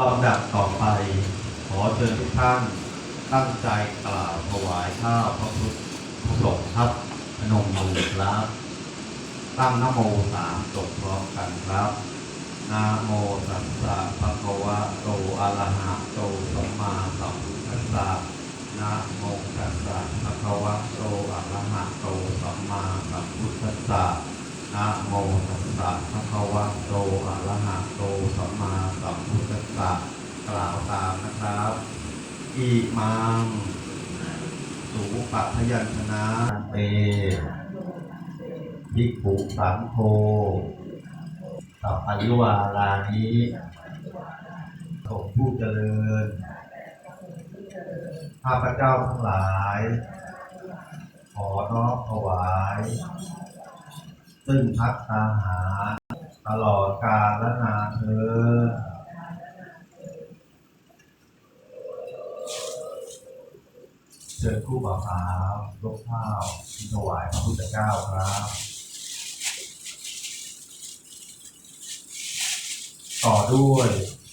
ลำดับต่อไป ขอเชิญทุกท่านตั้งใจกล่าวถวายข้าวพระพุทธพระสงฆ์ครับพนมมือครับ ตั้งนโมสามจบพร้อมกันครับนะโมตัสสะภะคะวะโตอะระหะโตสัมมาสัมพุทธัสสะนะโมตัสสะภะคะวะโตอะระหะโตสัมมาสัมพุทธัสสะนะโมตัสสะภะคะวะโตอะระหะโตสัมมาสัม พุทธัสสะกล่าวตามนะครับอิมังสุปะพยัญชนะเตภิกขุสังโฆสัพพยุวารานิสงผู้เจริญ ข้าพเจ้าทั้งหลาย ขอน้อมถวาย ซึ่งพักตาหารตลอดกาลและนานเธอญเชิญคู่บ่าวสาวยกข้าวที่ถวายพระพุทธเจ้าครับ ต่อด้วย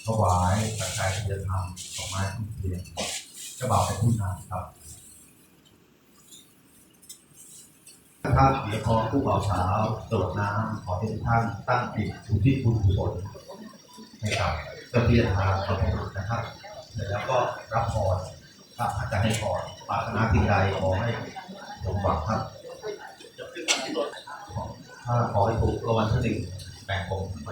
ถวายปัจจัยที่จะทำดอกไม้ทุกเทียนเจะบ่าวเป็นผู้นำครับนครับเดี๋ยวพอผู้บ่าวสาวตรวจน้ำขอให้ทุกท่านตั้งจิตอุทิศบุญกุศลให้กับเจ้าที่ทางพระพุทธนะครับเสร็จแล้วก็รับพรพระอาจารย์ให้พร ปรารถนาสิ่ใดขอให้สมหวังครับถ้าขอให้ถูกรางวัลที่หนึ่งแบ่งผมไป